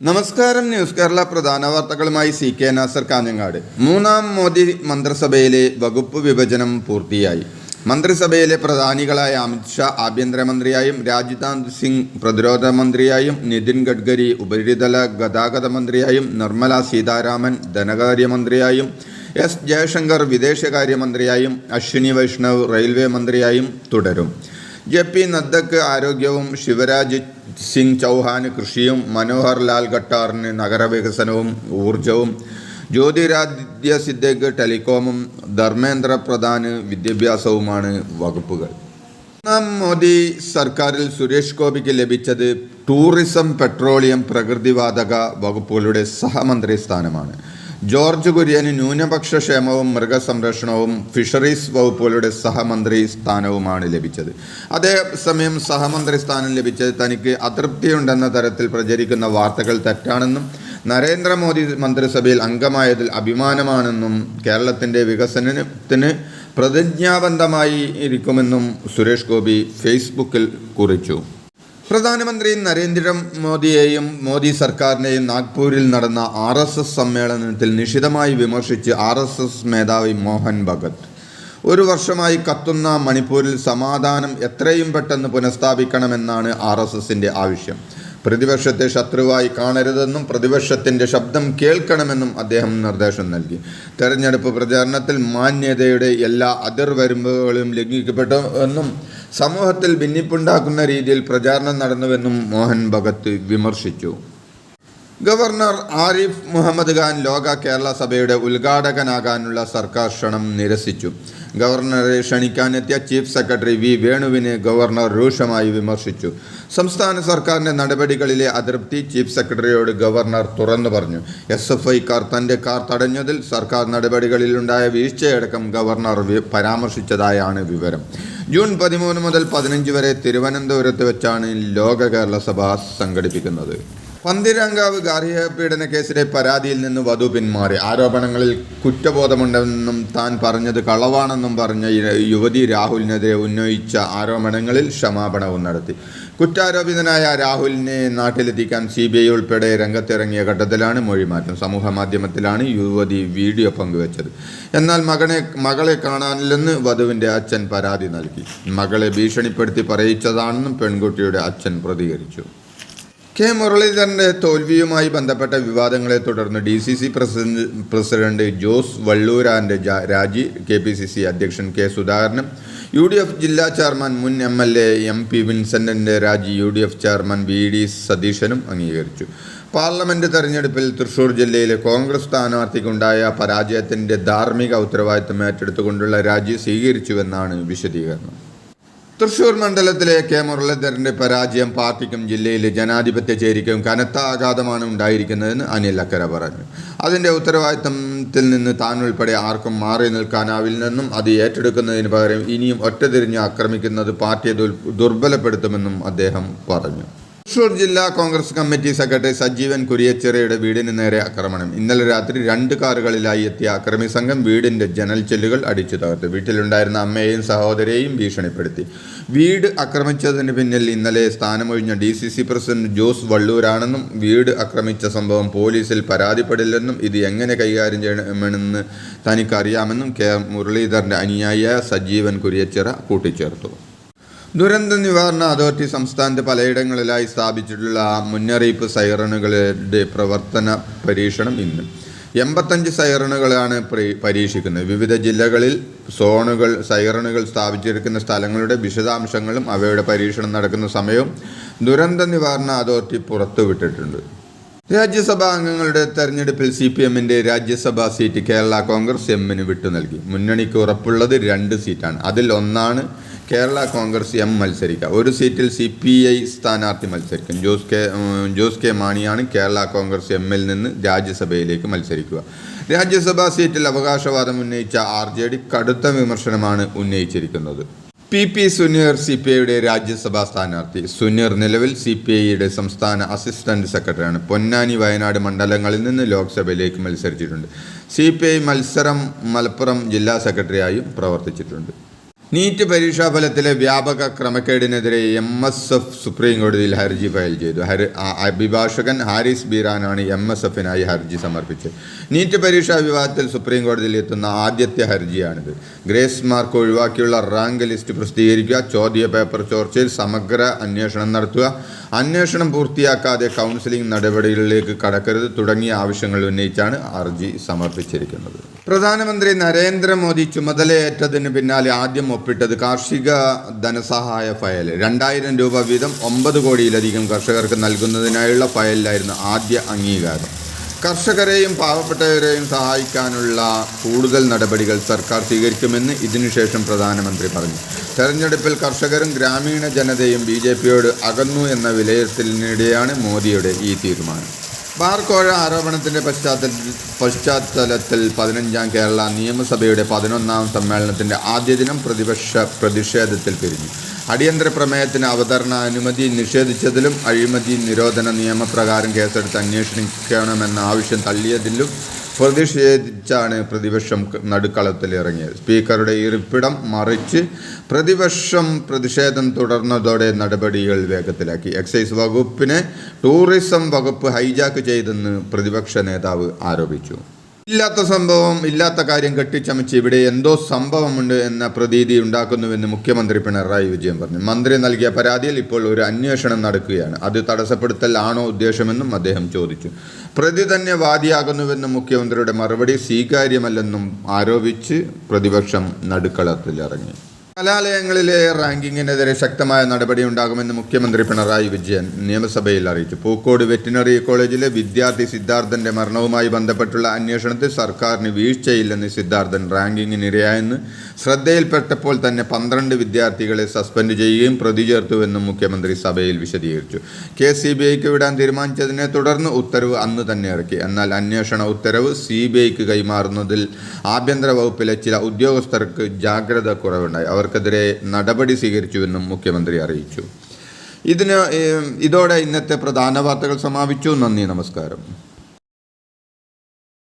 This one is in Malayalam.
നമസ്കാരം ന്യൂസ് കേരള പ്രധാന വാർത്തകളുമായി സി കെ നാസർ കാഞ്ഞങ്ങാട്. മൂന്നാം മോദി മന്ത്രിസഭയിലെ വകുപ്പ് വിഭജനം പൂർത്തിയായി. മന്ത്രിസഭയിലെ പ്രധാനികളായ അമിത്ഷാ ആഭ്യന്തരമന്ത്രിയായും രാജ്നാഥ് സിംഗ് പ്രതിരോധ മന്ത്രിയായും നിതിൻ ഗഡ്കരി ഉപരിതല ഗതാഗത മന്ത്രിയായും നിർമ്മല സീതാരാമൻ ധനകാര്യമന്ത്രിയായും എസ് ജയശങ്കർ വിദേശകാര്യമന്ത്രിയായും അശ്വിനി വൈഷ്ണവ് റെയിൽവേ മന്ത്രിയായും തുടരും. ജെ പി നദ്ദക്ക് ആരോഗ്യവും ശിവരാജ് സിംഗ് ചൗഹാന് കൃഷിയും മനോഹർ ലാൽ ഖട്ടാറിന് നഗരവികസനവും ഊർജവും ജ്യോതിരാദിത്യ സിദ്ദീഖ് ടെലികോമും ധർമ്മേന്ദ്ര പ്രധാന് വിദ്യാഭ്യാസവുമാണ് വകുപ്പുകൾ. ഒന്നാം മോദി സർക്കാരിൽ സുരേഷ് ഗോപിക്ക് ലഭിച്ചത് ടൂറിസം പെട്രോളിയം പ്രകൃതിവാതക വകുപ്പുകളുടെ സഹമന്ത്രി സ്ഥാനമാണ്. ജോർജ് കുര്യന് ന്യൂനപക്ഷ ക്ഷേമവും മൃഗസംരക്ഷണവും ഫിഷറീസ് വകുപ്പുകളുടെ സഹമന്ത്രി സ്ഥാനവുമാണ് ലഭിച്ചത്. അതേസമയം സഹമന്ത്രി സ്ഥാനം ലഭിച്ചത് തനിക്ക് അതൃപ്തിയുണ്ടെന്ന തരത്തിൽ പ്രചരിക്കുന്ന വാർത്തകൾ തെറ്റാണെന്നും നരേന്ദ്രമോദി മന്ത്രിസഭയിൽ അംഗമായതിൽ അഭിമാനമാണെന്നും കേരളത്തിന്റെ വികസനത്തിന് പ്രതിജ്ഞാബന്ധമായി ഇരിക്കുമെന്നും സുരേഷ് ഗോപി ഫേസ്ബുക്കിൽ കുറിച്ചു. പ്രധാനമന്ത്രി നരേന്ദ്രമോദിയെയും മോദി സർക്കാരിനെയും നാഗ്പൂരിൽ നടന്ന ആർ എസ് എസ് സമ്മേളനത്തിൽ നിശിതമായി വിമർശിച്ച് ആർ എസ് എസ് മേധാവി മോഹൻ ഭഗത്. ഒരു വർഷമായി കത്തുന്ന മണിപ്പൂരിൽ സമാധാനം എത്രയും പെട്ടെന്ന് പുനഃസ്ഥാപിക്കണമെന്നാണ് ആർ എസ് എസിന്റെ ആവശ്യം. പ്രതിപക്ഷത്തെ ശത്രുവായി കാണരുതെന്നും പ്രതിപക്ഷത്തിന്റെ ശബ്ദം കേൾക്കണമെന്നും അദ്ദേഹം നിർദ്ദേശം നൽകി. തെരഞ്ഞെടുപ്പ് പ്രചാരണത്തിൽ മാന്യതയുടെ എല്ലാ അതിർവരമ്പുകളും ലംഘിക്കപ്പെട്ടു എന്നും സമൂഹത്തിൽ ഭിന്നിപ്പുണ്ടാക്കുന്ന രീതിയിൽ പ്രചാരണം നടന്നുവെന്നും മോഹൻ ഭഗത് വിമർശിച്ചു. ഗവർണർ ആരിഫ് മുഹമ്മദ് ഖാൻ ലോക കേരള സഭയുടെ ഉദ്ഘാടകനാകാനുള്ള സർക്കാർ ക്ഷണം നിരസിച്ചു. ഗവർണറെ ക്ഷണിക്കാനെത്തിയ ചീഫ് സെക്രട്ടറി വി വേണുവിനെ ഗവർണർ രൂക്ഷമായി വിമർശിച്ചു. സംസ്ഥാന സർക്കാരിന്റെ നടപടികളിലെ അതൃപ്തി ചീഫ് സെക്രട്ടറിയോട് ഗവർണർ തുറന്നു പറഞ്ഞു. എസ് എഫ് ഐക്കാർ തന്റെ കാർ തടഞ്ഞതിൽ സർക്കാർ നടപടികളിലുണ്ടായ വീഴ്ചയടക്കം ഗവർണർ പരാമർശിച്ചതായാണ് വിവരം. ജൂൺ പതിമൂന്ന് മുതൽ പതിനഞ്ച് വരെ തിരുവനന്തപുരത്ത് വെച്ചാണ് ലോക കേരള സഭ സംഘടിപ്പിക്കുന്നത്. പന്തിരങ്കാവ് ഗാർഹിക പീഡന കേസിലെ പരാതിയിൽ നിന്ന് വധു പിന്മാറി. ആരോപണങ്ങളിൽ കുറ്റബോധമുണ്ടെന്നും താൻ പറഞ്ഞത് കളവാണെന്നും പറഞ്ഞ യുവതി രാഹുലിനെതിരെ ഉന്നയിച്ച ആരോപണങ്ങളിൽ ക്ഷമാപണവും നടത്തി. കുറ്റാരോപിതനായ രാഹുലിനെ നാട്ടിലെത്തിക്കാൻ സി ബി ഐ ഉൾപ്പെടെ രംഗത്തിറങ്ങിയ ഘട്ടത്തിലാണ് മൊഴിമാറ്റം. സമൂഹ മാധ്യമത്തിലാണ് യുവതി വീഡിയോ പങ്കുവച്ചത്. എന്നാൽ മകനെ മകളെ കാണാനില്ലെന്ന് വധുവിന്റെ അച്ഛൻ പരാതി നൽകി. മകളെ ഭീഷണിപ്പെടുത്തി പറയിച്ചതാണെന്നും പെൺകുട്ടിയുടെ അച്ഛൻ പ്രതികരിച്ചു. കെ മുരളീധരന്റെ തോൽവിയുമായി ബന്ധപ്പെട്ട വിവാദങ്ങളെ തുടർന്ന് D C C president president Jose വള്ളൂരാന്റെ രാജി കെ പി സി സി അധ്യക്ഷൻ കെ സുധാകരനും യു ഡി എഫ് ജില്ലാ ചെയർമാൻ മുൻ M L A M P വിൻസെന്റിന്റെ രാജി U D F chairman V D സതീശനും അംഗീകരിച്ചു. പാർലമെന്റ് തെരഞ്ഞെടുപ്പിൽ തൃശൂർ ജില്ലയിലെ കോൺഗ്രസ് സ്ഥാനാർത്ഥിക്കുണ്ടായ പരാജയത്തിന്റെ ധാർമ്മിക ഉത്തരവാദിത്തം ഏറ്റെടുത്തുകൊണ്ടുള്ള രാജി സ്വീകരിച്ചുവെന്നാണ് വിശദീകരണം. തൃശൂർ മണ്ഡലത്തിലെ കെ മുരളീധരന്റെ പരാജയം പാർട്ടിക്കും ജില്ലയിലെ ജനാധിപത്യ ചേരിക്കും കനത്ത ആഘാതമാണ് ഉണ്ടായിരിക്കുന്നതെന്ന് അനിൽ അക്കര പറഞ്ഞു. അതിന്റെ ഉത്തരവാദിത്തത്തിൽ നിന്ന് താൻ ഉൾപ്പെടെ ആർക്കും മാറി നിൽക്കാനാവില്ലെന്നും അത് ഏറ്റെടുക്കുന്നതിന് പകരം ഇനിയും ഒറ്റതിരിഞ്ഞ് ആക്രമിക്കുന്നത് പാർട്ടിയെ ദുർബലപ്പെടുത്തുമെന്നും അദ്ദേഹം പറഞ്ഞു. തൃശൂർ ജില്ലാ കോൺഗ്രസ് കമ്മിറ്റി സെക്രട്ടറി സജീവൻ കുരിയച്ചിറയുടെ വീടിന് നേരെ ആക്രമണം. ഇന്നലെ രാത്രി രണ്ട് കാറുകളിലായി എത്തിയ അക്രമി സംഘം വീടിന്റെ ജനൽ ചെല്ലുകൾ അടിച്ചു തകർത്തു. വീട്ടിലുണ്ടായിരുന്ന അമ്മയെയും സഹോദരിയെയും ഭീഷണിപ്പെടുത്തി. വീട് ആക്രമിച്ചതിന് പിന്നിൽ ഇന്നലെ സ്ഥാനമൊഴിഞ്ഞ D C C president Jose വള്ളൂരാണെന്നും വീട് ആക്രമിച്ച സംഭവം പോലീസിൽ പരാതിപ്പെടില്ലെന്നും ഇത് എങ്ങനെ കൈകാര്യം ചെയ്യണമെന്ന് തനിക്കറിയാമെന്നും കെ. മുരളീധരന്റെ അനുയായിയായ സജീവൻ കുരിയച്ചിറ കൂട്ടിച്ചേർത്തു. ദുരന്ത നിവാരണ അതോറിറ്റി സംസ്ഥാനത്ത് പലയിടങ്ങളിലായി സ്ഥാപിച്ചിട്ടുള്ള മുന്നറിയിപ്പ് സൈറണുകളുടെ പ്രവർത്തന പരീക്ഷണം ഇന്ന്. എൺപത്തഞ്ച് സൈറണുകളാണ് പ്രി- പരീക്ഷിക്കുന്നത്. വിവിധ ജില്ലകളിൽ സോണുകൾ സൈറണുകൾ സ്ഥാപിച്ചിരിക്കുന്ന സ്ഥലങ്ങളുടെ വിശദാംശങ്ങളും അവയുടെ പരീക്ഷണം നടക്കുന്ന സമയവും ദുരന്ത നിവാരണ അതോറിറ്റി പുറത്തുവിട്ടിട്ടുണ്ട്. രാജ്യസഭാ അംഗങ്ങളുടെ തെരഞ്ഞെടുപ്പിൽ സി പി എമ്മിന്റെ രാജ്യസഭാ സീറ്റ് കേരള കോൺഗ്രസ് എമ്മിന് വിട്ടു നൽകി മുന്നണിക്ക് ഉറപ്പുള്ളത് രണ്ട് സീറ്റാണ്. അതിൽ ഒന്നാണ് കേരള കോൺഗ്രസ് എം മത്സരിക്കുക ഒരു സീറ്റിൽ സി പി ഐ സ്ഥാനാർത്ഥി മത്സരിക്കും. ജോസ് കെ ജോസ് കെ മാണിയാണ് കേരള കോൺഗ്രസ് എമ്മിൽ നിന്ന് രാജ്യസഭയിലേക്ക് മത്സരിക്കുക. രാജ്യസഭാ സീറ്റിൽ അവകാശവാദം ഉന്നയിച്ച ആർ ജെ ഡി കടുത്ത വിമർശനമാണ് ഉന്നയിച്ചിരിക്കുന്നത്. P P Suneer C P ഐയുടെ രാജ്യസഭാ സ്ഥാനാർത്ഥി. സുനീർ നിലവിൽ സി പി ഐയുടെ സംസ്ഥാന അസിസ്റ്റന്റ് സെക്രട്ടറിയാണ്. പൊന്നാനി വയനാട് മണ്ഡലങ്ങളിൽ നിന്ന് ലോക്സഭയിലേക്ക് മത്സരിച്ചിട്ടുണ്ട്. സി പി ഐ മത്സരം മലപ്പുറം ജില്ലാ സെക്രട്ടറിയായും പ്രവർത്തിച്ചിട്ടുണ്ട്. നീറ്റ് പരീക്ഷാ ഫലത്തിലെ വ്യാപക ക്രമക്കേടിനെതിരെ എം എസ് എഫ് സുപ്രീം കോടതിയിൽ ഹർജി ഫയൽ ചെയ്തു. ഹരി അഭിഭാഷകൻ ഹാരിസ് ബീറാനാണ് എം എസ് എഫിനായി ഹർജി സമർപ്പിച്ചത്. നീറ്റ് പരീക്ഷാ വിവാദത്തിൽ സുപ്രീം കോടതിയിൽ എത്തുന്ന ആദ്യത്തെ ഹർജിയാണിത്. ഗ്രേസ് മാർക്ക് ഒഴിവാക്കിയുള്ള റാങ്ക് ലിസ്റ്റ് പ്രസിദ്ധീകരിക്കുക ചോദ്യ പേപ്പർ ചോർച്ചയിൽ സമഗ്ര അന്വേഷണം നടത്തുക അന്വേഷണം പൂർത്തിയാക്കാതെ കൗൺസിലിംഗ് നടപടികളിലേക്ക് കടക്കരുത് തുടങ്ങിയ ആവശ്യങ്ങൾ ഉന്നയിച്ചാണ് ഹർജി സമർപ്പിച്ചിരിക്കുന്നത്. പ്രധാനമന്ത്രി നരേന്ദ്രമോദി ചുമതലയേറ്റതിന് പിന്നാലെ ആദ്യം ഒപ്പിട്ടത് കാർഷിക ധനസഹായ ഫയൽ. രണ്ടായിരം രൂപ വീതം ഒമ്പത് കോടിയിലധികം കർഷകർക്ക് നൽകുന്നതിനായുള്ള ഫയലിലായിരുന്നു ആദ്യ അംഗീകാരം. കർഷകരെയും പാവപ്പെട്ടവരെയും സഹായിക്കാനുള്ള കൂടുതൽ നടപടികൾ സർക്കാർ സ്വീകരിക്കുമെന്ന് ഇതിനുശേഷം പ്രധാനമന്ത്രി പറഞ്ഞു. തെരഞ്ഞെടുപ്പിൽ കർഷകരും ഗ്രാമീണ ജനതയും ബി ജെ പിയോട് അകന്നു എന്ന വിലയിരുത്തലിനിടെയാണ് മോദിയുടെ ഈ തീരുമാനം. ബാർക്കോഴ ആരോപണത്തിന്റെ പശ്ചാത്തലത്തിൽ പശ്ചാത്തലത്തിൽ പതിനഞ്ചാം കേരള നിയമസഭയുടെ പതിനൊന്നാം സമ്മേളനത്തിന്റെ ആദ്യ ദിനം പ്രതിപക്ഷ പ്രതിഷേധത്തിൽ പിരിഞ്ഞു. അടിയന്തര പ്രമേയത്തിന് അവതരണ അനുമതി നിഷേധിച്ചതിലും അഴിമതി നിരോധന നിയമപ്രകാരം കേസെടുത്ത് അന്വേഷിക്കണമെന്ന ആവശ്യം തള്ളിയതിലും പ്രതിഷേധിച്ചാണ് പ്രതിപക്ഷം നടുക്കളത്തിൽ ഇറങ്ങിയത്. സ്പീക്കറുടെ ഇരിപ്പിടം മറിച്ച് പ്രതിപക്ഷം പ്രതിഷേധം തുടർന്നതോടെ നടപടികൾ വേഗത്തിലാക്കി. എക്സൈസ് വകുപ്പിനെ ടൂറിസം വകുപ്പ് ഹൈജാക്ക് ചെയ്തെന്ന് പ്രതിപക്ഷ നേതാവ് ആരോപിച്ചു. ഇല്ലാത്ത സംഭവം ഇല്ലാത്ത കാര്യം കെട്ടിച്ചമച്ച് ഇവിടെ എന്തോ സംഭവമുണ്ട് എന്ന പ്രതീതി ഉണ്ടാക്കുന്നുവെന്ന് മുഖ്യമന്ത്രി പിണറായി വിജയൻ പറഞ്ഞു. മന്ത്രി നൽകിയ പരാതിയിൽ ഇപ്പോൾ ഒരു അന്വേഷണം നടക്കുകയാണ്. അത് തടസ്സപ്പെടുത്തൽ ആണോ ഉദ്ദേശമെന്നും അദ്ദേഹം ചോദിച്ചു. പ്രതി തന്നെ വാദിയാകുന്നുവെന്നും മുഖ്യമന്ത്രിയുടെ മറുപടി സ്വീകാര്യമല്ലെന്നും ആരോപിച്ച് പ്രതിപക്ഷം നടുക്കളത്തിലിറങ്ങി. കലാലയങ്ങളിലെ റാങ്കിങ്ങിനെതിരെ ശക്തമായ നടപടി ഉണ്ടാകുമെന്ന് മുഖ്യമന്ത്രി പിണറായി വിജയൻ നിയമസഭയിൽ അറിയിച്ചു. പൂക്കോട് വെറ്റിനറി കോളേജിലെ വിദ്യാർത്ഥി സിദ്ധാർത്ഥന്റെ മരണവുമായി ബന്ധപ്പെട്ടുള്ള അന്വേഷണത്തിൽ സർക്കാരിന് വീഴ്ചയില്ലെന്ന് സിദ്ധാർത്ഥൻ റാങ്കിങ്ങിനിരയായെന്ന് ശ്രദ്ധയിൽപ്പെട്ടപ്പോൾ തന്നെ പന്ത്രണ്ട് വിദ്യാർത്ഥികളെ സസ്പെൻഡ് ചെയ്യുകയും പ്രതി ചേർത്തുവെന്നും മുഖ്യമന്ത്രി സഭയിൽ വിശദീകരിച്ചു. കേസ് സി ബി ഐക്ക് വിടാൻ തീരുമാനിച്ചതിനെ തുടർന്ന് ഉത്തരവ് അന്ന് തന്നെ ഇറക്കി. എന്നാൽ അന്വേഷണ ഉത്തരവ് സി ബി ഐക്ക് കൈമാറുന്നതിൽ ആഭ്യന്തര വകുപ്പിലെ ചില ഉദ്യോഗസ്ഥർക്ക് ജാഗ്രത കുറവുണ്ടായി. അവർക്കെതിരെ നടപടി സ്വീകരിച്ചുവെന്നും മുഖ്യമന്ത്രി അറിയിച്ചു. ഇതിന് ഇതോടെ ഇന്നത്തെ പ്രധാന വാർത്തകൾ സമാപിച്ചു. നന്ദി നമസ്കാരം.